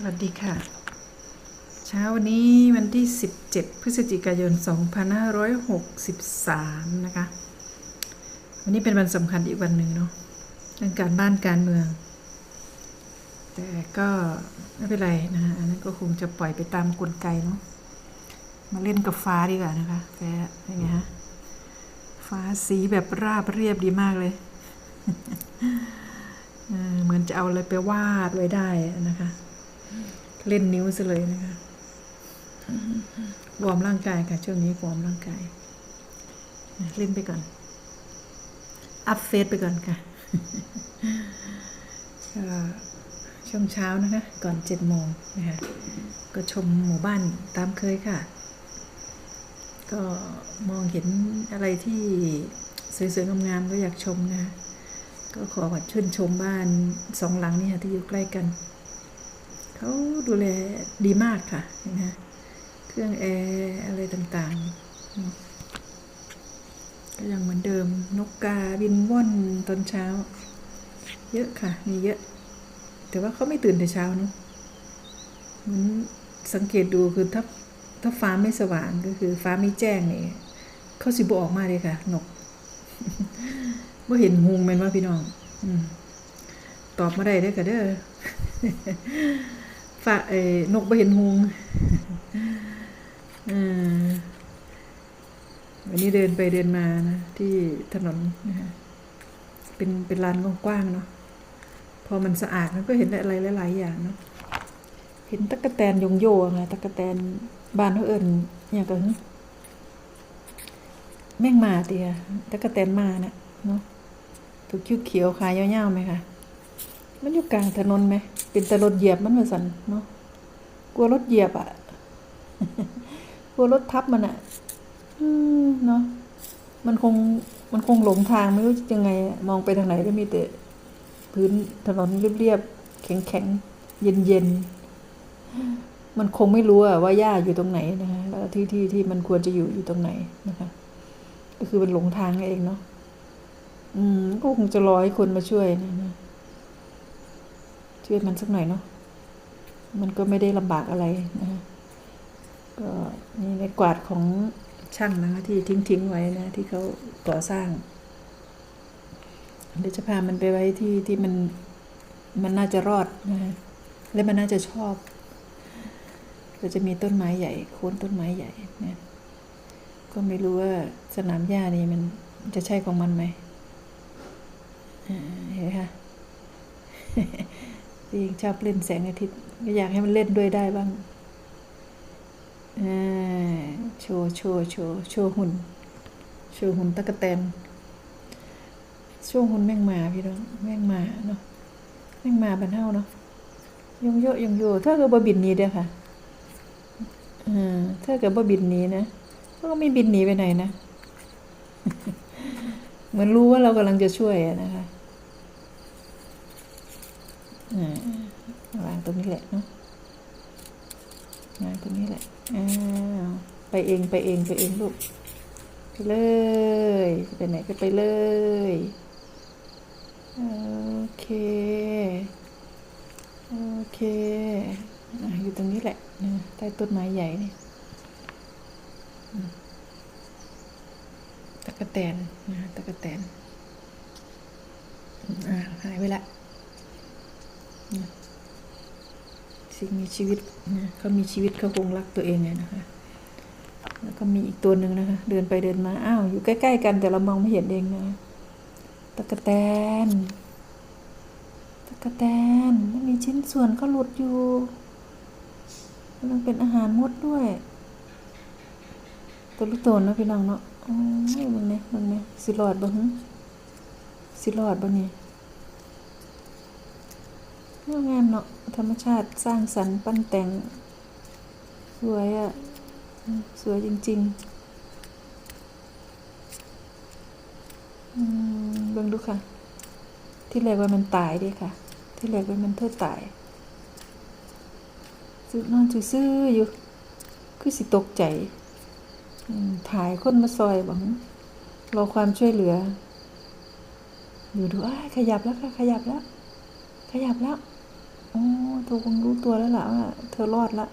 สวัสดีค่ะ เช้าวันนี้วันที่ 17 พฤศจิกายน 2563 นะคะ วันนี้เป็นวันสำคัญอีกวันหนึ่งเนาะเรื่องการบ้านการเมือง แต่ก็ไม่เป็นไรนะฮะอันนั้นก็คงจะปล่อยไปตามกลไกเนาะมาเล่นกับฟ้าดีกว่านะคะแฟเป็นไงฮะฟ้าสีแบบราบเรียบดีมากเลยเหมือนจะเอาอะไรไปวาดไว้ได้นะคะ เล่นนิ้วซะเลยนะคะวอร์มร่างกายค่ะ ช่วงนี้วอร์มร่างกาย เล่นไปก่อน อัพเฟซไปก่อนค่ะช่วงเช้านะคะ ก่อนเจ็ดโมงนะคะ ก็ชมหมู่บ้านตามเคยค่ะ ก็มองเห็นอะไรที่สวยๆงามๆก็อยากชมนะคะก็ขอขอชื่นชมบ้านสองหลังนี่ค่ะที่อยู่ใกล้กัน เขาดูแลดีมากค่ะนะเครื่องแอร์อะไรต่างๆก็ยังเหมือนเดิมนกกาบินว่อนตอนเช้า เยอะค่ะ มีเยอะ แต่ว่าเขาไม่ตื่นแต่เช้าเนาะเหมือนสังเกตดูคือถ้าถ้าฟ้าไม่สว่างก็คือ ฟ้าไม่แจ้งนี่เขาสิบออกมาเลยค่ะ นกว่าเห็นหงแมันว่าพี่น้อง อืตอบมาได้เด้อค่ะเด้อ ฝาเอ้นกบเห็นหงเออวันนี้เดินไปเดินมานะ ที่ถนนนะคะเป็นเป็นลานกว้างๆเนาะพอมันสะอาดมันก็เห็นอะไรหลายๆอย่างเนาะเห็นตะกะแตนยงโยไงตะกะแตนบานเขาเอิญอย่างก็หึแม่งมาเตียตะกะแตนมาเนะเนาะถูกคิ้วเขียวขายาวๆไหมคะ มันอยู่กลางถนนไหม เป็นแต่รถเหยียบมันมาสันเนาะ กลัวรถเหยียบอะ่ะ กลัวรถทับมันอะ่ะอืมเนาะ มันคง มันคงหลงทางไม่รู้จะยังไงอะมองไปทางไหนก็มีแต่พื้นถนนเรียบๆ แข็งๆ เย็นๆ มันคงไม่รู้อะว่าหญ้าอยู่ตรงไหนนะคะแล้วที่ที่ที่มันควรจะอยู่อยู่ตรงไหนนะคะ ก็คือมันหลงทางเองเนาะ อืม ก็คงจะรอให้คนมาช่วยนะนะ ช่วยมันสักหน่อยเนาะมันก็ไม่ได้ลำบากอะไรนะะก็นี่ในกวาดของช่างนะคะที่ทิ้งทิ้งไว้นะ ที่เขาก่อสร้างเดี๋ยวจะพามันไปไว้ที่ที่มันมันน่าจะรอดนะฮะและมันน่าจะชอบก็จะมีต้นไม้ใหญ่โค่นต้นไม้ใหญ่นะก็ไม่รู้ว่าสนามหญ้านี่มันจะใช่ของมันไหมเห็นไหมคะ จริงชอบเล่นแสงอาทิตย์ก็อยากให้มันเล่นด้วยได้บ้างโชว์โชว์โชว์โชว์หุ่น โชว์หุ่นตะกะแตนโชว์หุ่นแมงมาพี่น้องแมงมาเนาะแมงมาบันเทาเนาะยงโยยงโยถ้าเกิดบ่บินหนี้เด้อค่ะอ่าถ้าเกิดบ่บินหนี้นะก็ไม่บินหนีไปไหนนะ เหมือนรู้ว่าเรากำลังจะช่วยนะคะ วางตรงนี้แหละเนาะวางตรงนี้แหละอ้าวไปเองไปเองไปเองลูกไปเลยไปไหนก็ไปเลยโอเคโอเคออยู่ตรงนี้แหละนะใต้ต้นไม้ใหญ่นี่ตะกะแตนนะตะกะแตนอ่าหายไปละ สิ่งมีชีวิตนะเขามีชีวิตเขาคงรักตัวเองไงนะคะ แล้วก็มีอีกตัวหนึ่งนะคะ เดินไปเดินมา อ้าว อยู่ใกล้ ๆ กันแต่เรามองไม่เห็นเองนะตะกะแตนตะกะแตนมันมีชิ้นส่วนก็หลุดอยู่มันเป็นอาหารมดด้วย ตัวลูกโตนนะพี่น้องเนาะโอ้ยมึงเนี่ยมึงเนี่ยสิรอดบ่หึสิรอดบ่เนี่ย งามงามเนาะธรรมชาติสร้างสรรค์ปั้นแต่ง สวยอะ่ะ สวยจริงๆเบิ่งดูค่ะ ที่แรกว่ามันตายด้ค่ะ ที่แรกว่ามันเทิดตายซึนอนซื่ออยู่ คือสิตกใจถ่ายคนมาซอยบังรอความช่วยเหลือ อยู่ดูอ้ายขยับแล้วค่ะ ขยับแล้ว ขยับแล้ว อ้เธอคงรู้ตัวแล้วล่ะว่าเธอรอดละ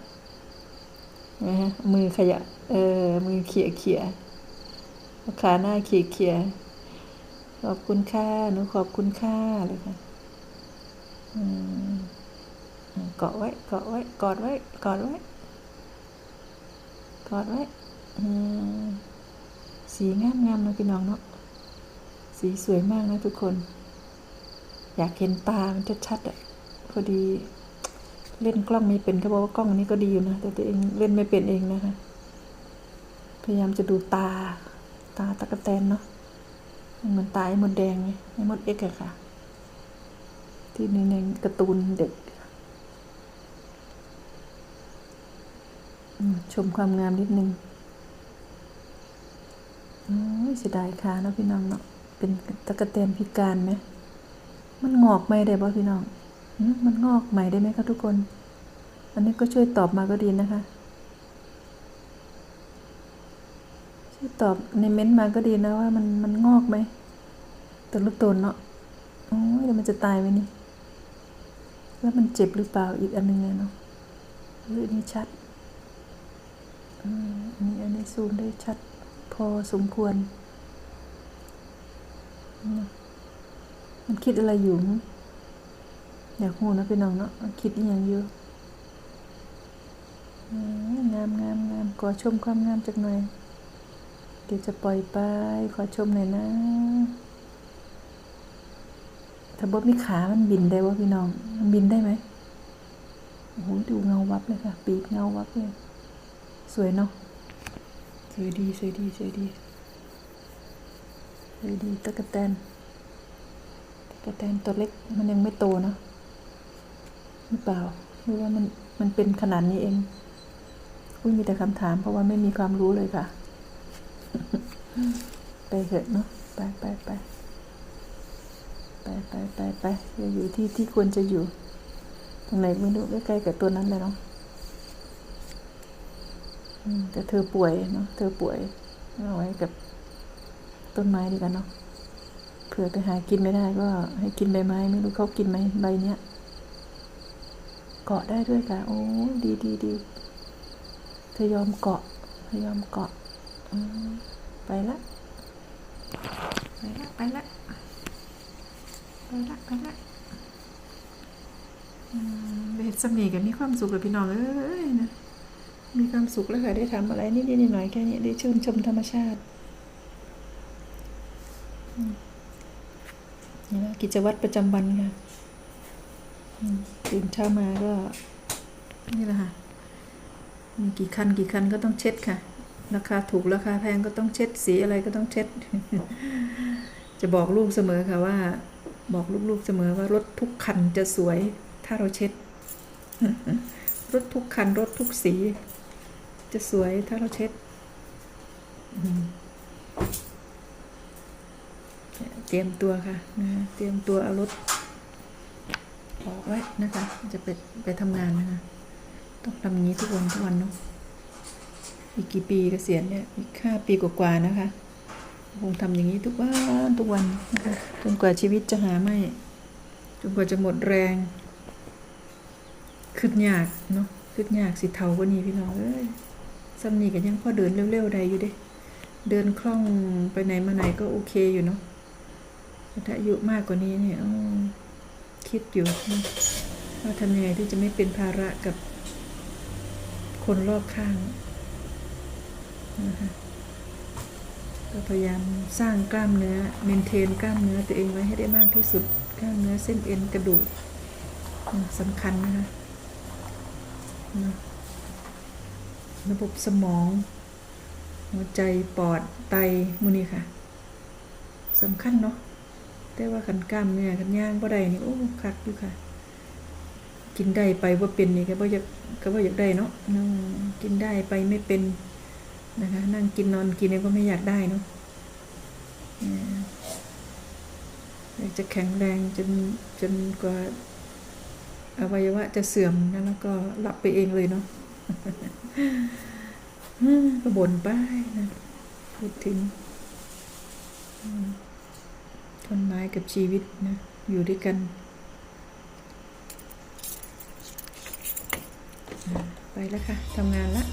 นะฮะมือขยะ เออ มือเขี่ยเขี่ยขาหน้าเขี่ยเขี่ยขอบคุณค่าหนูขอบคุณค่าเลยค่ะเกาะไว้เกาะไว้ กอดไว้ กอดไว้ กอดไว้สีงามงามนะพี่น้องเนาะ สีสวยมากนะทุกคน อยากเห็นตามันชัดๆอะ อดี เล่นกล้องไม่เป็นเขาบอกว่ากล้องอันนี้ก็ดีอยู่นะแต่ตัวเองเล่นไม่เป็นเองนะคะ พยายามจะดูตา ตาตะกะแตนเนาะมันเหมือนตาไอ้มดแดงไงไอ้มดเอ็กซ์อะค่ะ ที่ในในการ์ตูนเด็กชมความงามนิดนึงอ้ยเสียดายค่ะเนาะพี่น้องเนาะเป็นตะกะแตนพิการไหม มันงอกไหมได้ป่พี่น้อง มันงอกใหม่ได้ไหมคะทุกคน อันนี้ก็ช่วยตอบมาก็ดีนะคะ ช่วยตอบในเม้นต์มาก็ดีนะว่ามันมันงอกไหมตัวลูกตนเนาะโอ้ยเดี๋ยวมันจะตายไหมนี่ แล้วมันเจ็บหรือเปล่าอีกอันหนึงไงเนาะหรืออันนี้ชัดอันนี้อันนี้ซูมได้ชัดพอสมควร มันคิดอะไรอยู่ อยากหูนะพี่น้องเนาะคิดอย่างอยู่อืมงามงามงามขอชมความงามจากหน่อยเดี๋ยวจะปล่อยไปขอชมหน่อยนะ ถ้าบดมีขามันบินได้วะพี่น้องมันบินได้ไหมโอ้โหดูเงาวับเลยค่ะ ปีกเงาวับเลย สวยเนาะสวยดีสวยดีสวยดีสวยดีตะกะแตนตะกะแตนตัวเล็กมันยังไม่โตเนาะ หรือเปล่าหรือว่ามันมันเป็นขนาดนี้เองอุ้ยมีแต่คำถาม เพราะว่าไม่มีความรู้เลยค่ะ ไปเถอะเนาะไปไปไปไปไปไปไปอย่าอยู่ที่ที่ควรจะอยู่ ตรงไหนไม่รู้ใกล้ๆกับตัวนั้นเลยเนาะอืมแต่เธอป่วยเนาะเธอป่วยเอาไว้กับต้นไม้ดีกันเนาะเผื่อไปหากินไม่ได้ก็ให้กินใบไม้ ไม่รู้เขากินไหมใบเนี้ย เกาะได้ด้วยค่ะ โอ้ดีดีดีเธอยอมเกาะเธอยอมเกาะไปละไปละไปละไปละไปละเห็นสมีกันมีความสุขเลยพี่น้องเอ้ยนะมีความสุขแล้วค่ะได้ทำอะไรนิดๆหน่อยๆแค่นี้ได้ชื่นชมธรรมชาตินี่นะกิจวัตรประจำวันค่ะ ตื่นเช้ามาก็ นี่แหละค่ะ มีกี่คันกี่คันก็ต้องเช็ดค่ะ ราคาถูกราคาแพงก็ต้องเช็ดสีอะไรก็ต้องเช็ด จะบอกลูกเสมอค่ะว่า บอกลูกๆเสมอว่ารถทุกคันจะสวย ถ้าเราเช็ด รถทุกคันรถทุกสี จะสวยถ้าเราเช็ดอืมเตรียมตัวค่ะนะเตรียมตัวเอารถ ออกไว้นะคะ จะไปไปทำงานนะคะ ต้องทำอย่างนี้ทุกวันทุกวันเนาะอีกกี่ปีเกษียณเนี่ยอีกห้าปีกว่าๆนะคะคงทำอย่างนี้ทุกวันทุกวันนะคะจนกว่าชีวิตจะหาไม่จนกว่าจะหมดแรงขึ้นยากเนาะขึ้นยากสิเทากว่านี้พี่น้องเอ้ยซ้ำนี่กันยังพอเดินเร็วๆได้อยู่เด้เดินคล่องไปไหนมาไหนก็โอเคอยู่เนาะถ้าอายุมากกว่านี้เนี่ยอืม คิดอยู่ว่าทำยังไงที่จะไม่เป็นภาระกับคนรอบข้างนะคะก็พยายามสร้างกล้ามเนื้อเมนเทนกล้ามเนื้อตัวเองไว้ให้ได้มากที่สุดกล้ามเนื้อเส้นเอ็นกระดูกสำคัญนะคะนะระบบสมอง หัวใจปอดไตมูนี่ค่ะสำคัญเนาะ แต่ว่าขันกล้ามเนื้อขันย่างบ่ได้นี่โอ้คักอยู่ค่ะ กินได้ไปว่าเป็นนี่ก็บ่อยากก็บ่อยากได้เนาะอืมกินได้ไปไม่เป็นนะคะ นั่งกินนอนกินเนี่ยก็ไม่อยากได้เนาะอยากจะแข็งแรงจนจนกว่าอวัยวะจะเสื่อมนะแล้วก็หลับไปเองเลยเนาะก็บ่นไปนะพูดถึง ต้นไม้กับชีวิตนะ อยู่ด้วยกัน ไปแล้วค่ะทำงานละ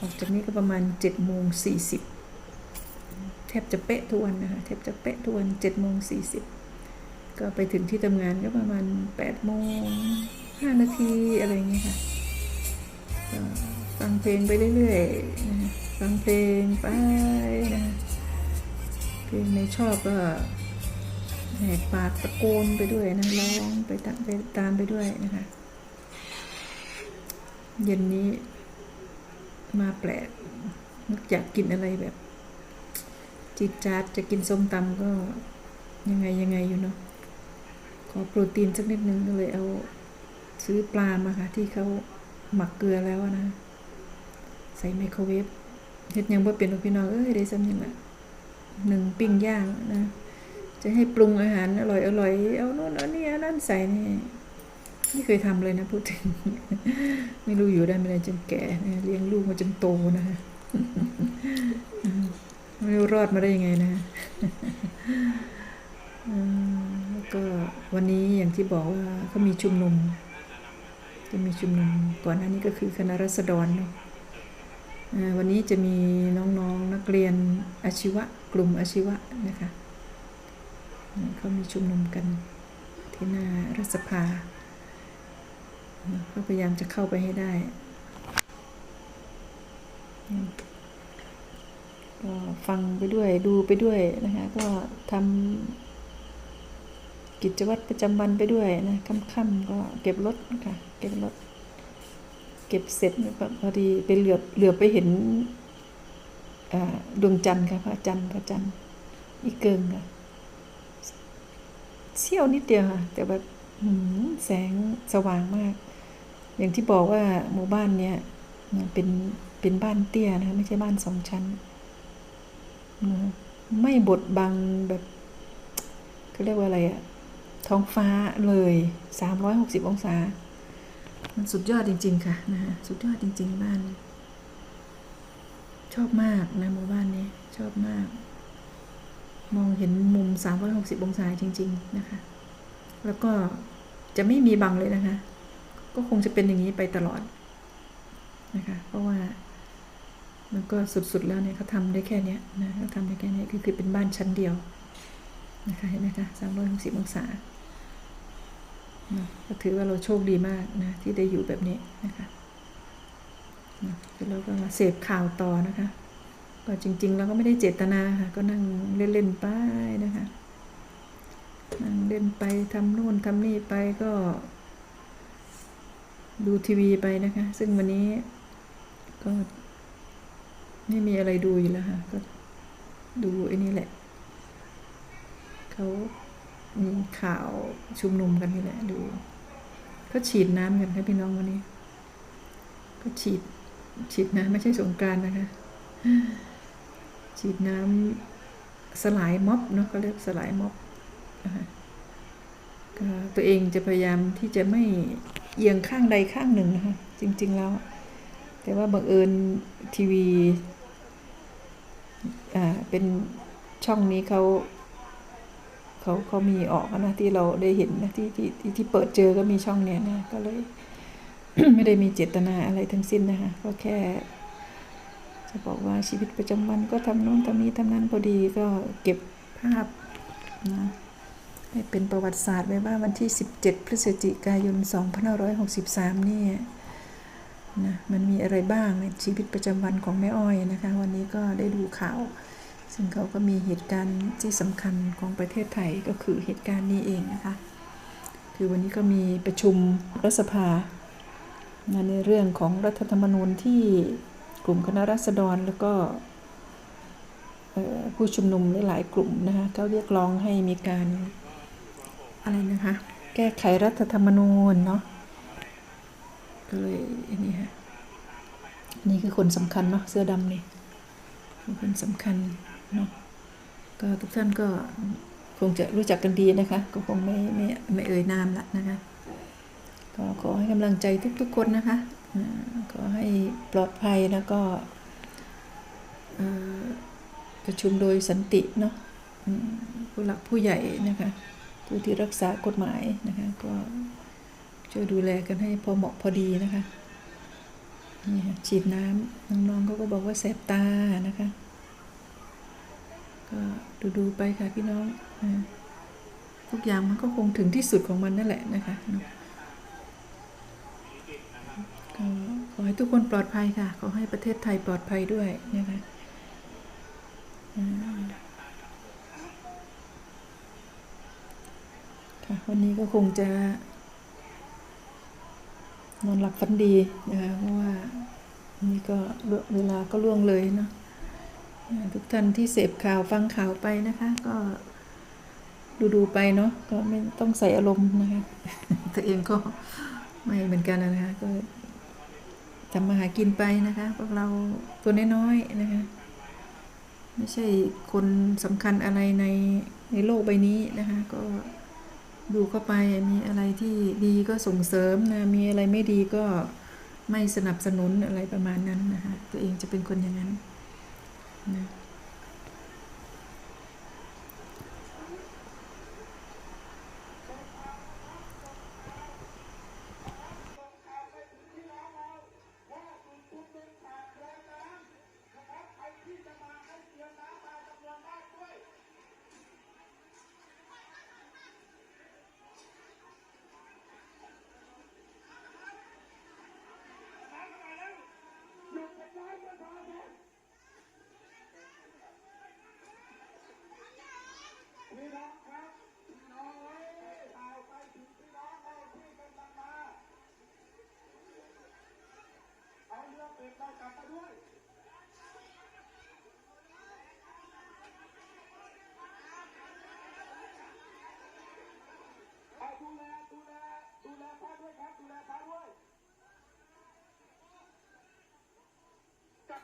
ออกจากนี้ก็ประมาณ7จ็ดโมงสี่สิบแทบจะเป๊ะทุกวันนะคะแทบจะเป๊ะทุกวัน7จ็ดโมงสี่สิบก็ไปถึงที่ทำงานก็ประมาณ8ปดโมงห้านาทีอะไรอย่างเงี้ยค่ะฟังเพลงไปเรื่อยๆฟังเพลงไปนะ เพลงในชอบก็แหกปากตะโกนไปด้วยนะร้องไปตามไปตามไปด้วยนะคะเย็นนี้มาแปลกนึกอยากกินอะไรแบบ จิตจัดจะกินส้มตำก็ยังไงยังไงอยู่เนาะขอโปรตีนสักนิดนึงก็เลยเอาซื้อปลามาค่ะ ที่เขาหมักเกลือแล้วนะ ใส่ไมโครเวฟเฮ็ดยังบ่เป็นหรอกพี่น้องเอ้ยได้ซ้ำนี่แหละ หนึ่งปิ้งย่างนะ จะให้ปรุงอาหารอร่อยอร่อยเอาโน่นเอานี่เอานั่นใส่นี่ไม่เคยทำเลยนะพูดถึง ไม่รู้อยู่ได้ไม่ได้จนแก่นะเลี้ยงลูกมาจนโตนะคะไม่รู้รอดมาได้ยังไงนะแล้วก็วันนี้อย่างที่บอกว่าเขามีชุมนุมจะมีชุมนุมก่อนหน้านี้ก็คือคณะรัษฎรเนาะวันนี้จะมีน้องๆนนักเรียนอาชีวะ กลุ่มอาชีวะนะคะเขามีชุมนุมกันที่หน้ารัฐสภาก็พยายามจะเข้าไปให้ได้ก็ฟังไปด้วยดูไปด้วยนะคะ ก็ทำกิจวัตรประจำวันไปด้วยนะค่ำๆก็เก็บรถค่ะ เก็บรถ เก็บเสร็จพอดีไปเหลือบเหลือบไปเห็น ดวงจันทร์ค่ะพระจันทร์พระจันทร์อีเกิงค่ะเสี้ยวนิดเดียวค่ะ แต่แบบแสงสว่างมาก อย่างที่บอกว่าหมู่บ้านเนี้ยเป็นเป็นบ้านเตี้ยนะคะไม่ใช่บ้านสองชั้นนะไม่บดบังแบบเขาเรียกว่าอะไรอะท้องฟ้าเลยสามร้อยหกสิบองศา มันสุดยอดจริง ๆ ค่ะ นะฮะ สุดยอดจริง ๆ บ้าน อบมากนะหมู่บ้านนี้ชอบมาก มองเห็นมุม 360 องศาจริง ๆ นะคะ แล้วก็จะไม่มีบังเลยนะคะ ก็คงจะเป็นอย่างนี้ไปตลอดนะคะ เพราะว่ามันก็สุดๆแล้วเนี่ยเขาทำได้แค่เนี้ยนะเขาทำได้แค่เนี้ยคือคือเป็นบ้านชั้นเดียวนะคะเห็นไหมคะ360 องศานะก็ถือว่าเราโชคดีมากนะที่ได้อยู่แบบนี้นะคะ แล้วก็มาเสพข่าวต่อนะคะ ก็จริงๆเราก็ไม่ได้เจตนาค่ะ ก็นั่งเล่นๆไปนะคะ นั่งเล่นไปทำนู่นทำนี่ไปก็ ดูทีวีไปนะคะ ซึ่งวันนี้ก็ไม่มีอะไรดูอยู่แล้วค่ะ ก็ดูไอ้นี่แหละ เขามีข่าวชุมนุมกันนี่แหละดู ก็ฉีดน้ำกันค่ะพี่น้องวันนี้ ก็ฉีด ฉีดน้ำไม่ใช่สงการนะคะ ฉีดน้ำสลายม็อบเนาะก็เรียกสลายม็อบตัวเองจะพยายามที่จะไม่เอียงข้างใดข้างหนึ่งนะคะ จริง ๆ แล้ว แต่ว่าบังเอิญทีวีอ่าเป็นช่องนี้เขาเขาเขามีออกนะที่เราได้เห็นนะที่ที่ที่ที่เปิดเจอก็มีช่องเนี้ยนะก็เลย ไม่ได้มีเจตนาอะไรทั้งสิ้นนะคะก็แค่ จะบอกว่าชีวิตประจำวันก็ทำโน้นทำนี้ทำนั้นพอดีก็เก็บภาพนะให้เป็นประวัติศาสตร์ไว้ว่าวันที่ 17 พฤศจิกายน 2563 นี่นะมันมีอะไรบ้างในชีวิตประจำวันของแม่อ้อยนะคะ วันนี้ก็ได้ดูข่าว ซึ่งเขาก็มีเหตุการณ์ที่สำคัญของประเทศไทยก็คือเหตุการณ์นี้เองนะคะ คือวันนี้ก็มีประชุมรัฐสภา นในเรื่องของรัฐธรรมนูญที่กลุ่มคณะรัษฎรแล้วก็ผู้ชุมนุมหลายกลุ่มนะคะเขาเรียกร้องให้มีการอะไรนะคะ แก้ไขรัฐธรรมนูญเนาะก็เลยอันนี่ฮะนี่คือคนสำคัญเนาะเสื้อดำนี่คนสำคัญเนาะก็ทุกท่านก็คงจะรู้จักกันดีนะคะ ก็คงไม่ไม่ไม่เอ่ยนามละนะคะ ก็ขอให้กำลังใจทุกๆคนนะคะขอให้ปลอดภัยแล้วก็ประชุมโดยสันติเนาะผู้หลักผู้ใหญ่นะคะผู้ที่รักษากฎหมายนะคะก็ช่วยดูแลกันให้พอเหมาะพอดีนะคะนี่ค่ะฉีดน้ำน้องๆเขาก็บอกว่าแสบตานะคะ ก็ดูดูๆไปค่ะพี่น้องทุกอย่างมันก็คงถึงที่สุดของมันนั่นแหละนะคะเนาะก็ขอ ให้ทุกคนปลอดภัยค่ะ ขอให้ประเทศไทยปลอดภัยด้วยนะคะค่ะวันนี้ก็คงจะ นอนหลับฝันดีนะคะเพราะว่านี่ก็เวลาก็ล่วงเลยเนาะทุกท่านที่เสพข่าวฟังข่าวไปนะคะ ก็ดูดูๆไปเนาะก็ไม่ต้องใส่อารมณ์นะคะตัวเองก็ไม่เหมือนกันนะคะก็ ทำมาหากินไปนะคะ พวกเราตัวน้อยๆนะคะ ไม่ใช่คนสำคัญอะไรในในโลกใบนี้นะคะ ก็ดูเข้าไปมีอะไรที่ดีก็ส่งเสริมนะมีอะไรไม่ดีก็ไม่สนับสนุนอะไรประมาณนั้นนะคะ ตัวเองจะเป็นคนอย่างนั้น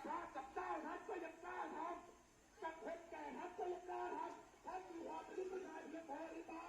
พระกับเจ้าทัาก็ยังกล้าทำกับคนแก่ทัาก็ยังกล้าทำท่านมีความเป็นผู้ชายเพียงพอหรือเปล่า